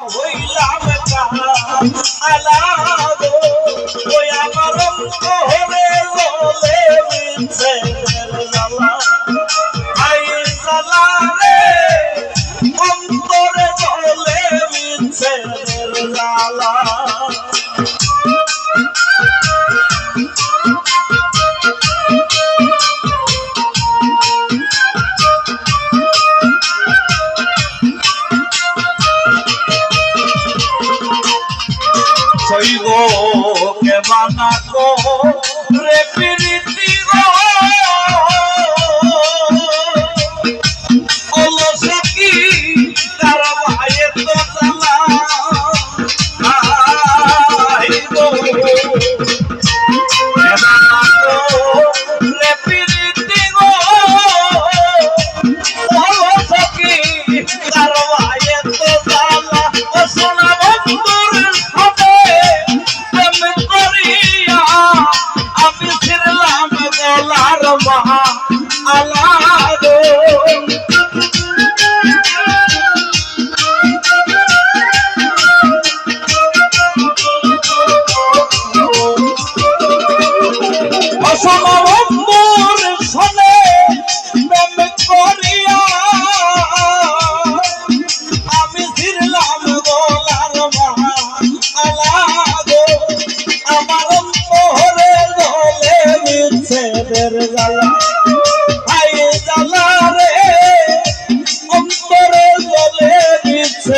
হইলাম আলাদো আমি ছিলাম গলার মহা আলাদো।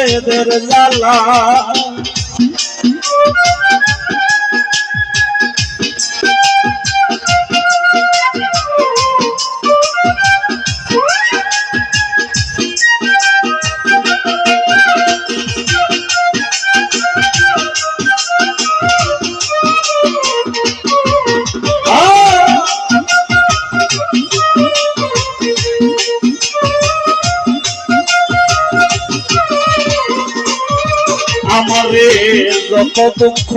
বিচ্ছেদের জ্বালা। যত দুঃখ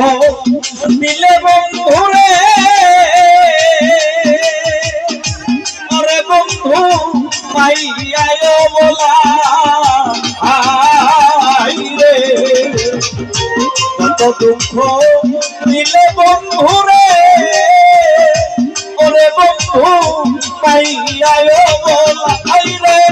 দিলে বন্ধুরে। আরে বন্ধু, পাইয়ায় বলা রে। যত দুঃখ দিলে বন্ধুরে। বন্ধু, পাইয়ায় বলা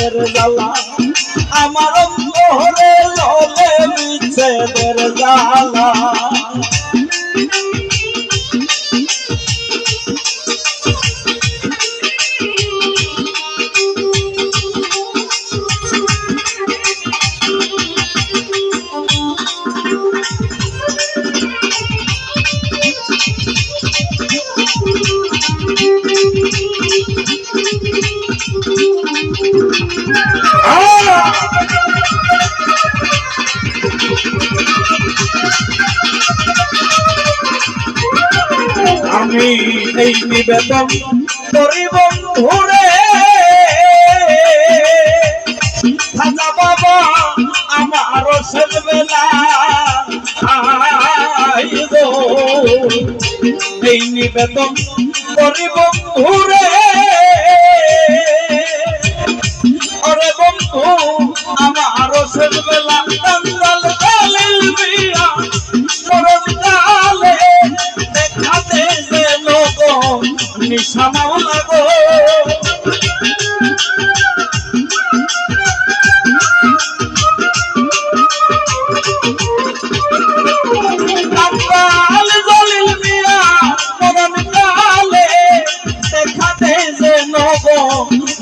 মিছেদের জ্বালা। আমার অন্তরে ললে মিছেদের জ্বালা। আমি এই নিবেদন করি বন্ধুরে খাজা বাবা আমার শেষ বেলা আই এই নিবেদন করি বন্ধুরে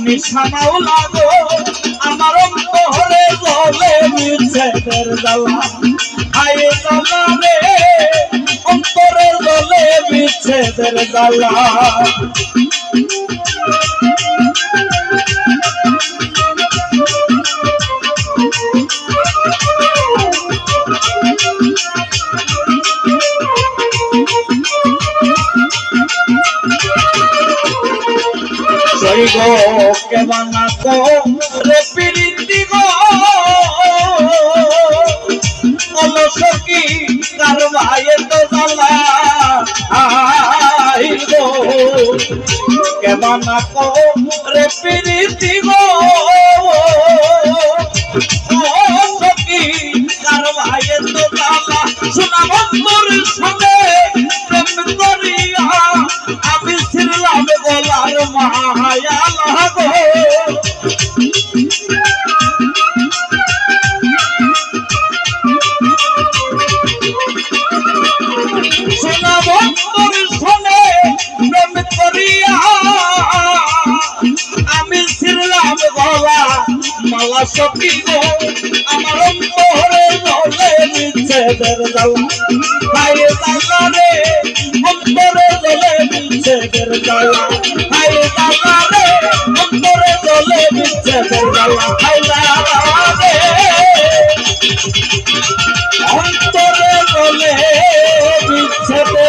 নিশানাও লাগো আমার অন্তরে জলে মিছেদের জ্বালা। আয়ে জ্বালা রে অন্তরে জলে বিচ্ছেদের জ্বালা। গো কেবানা গো রে প্রীতি গো অলস কি কার ভাইয়ে তো জালা আই গো কেবানা গো রে প্রীতি গো জ্বালা সখী গো, আমার অন্তরে জলে নিষেধের জ্বালা। হায় জ্বালা রে অন্তরে জলে নিষেধের জ্বালা। হায় জ্বালা রে অন্তরে জলে নিষেধের জ্বালা। হায় জ্বালা রে অন্তরে জলে নিষেধের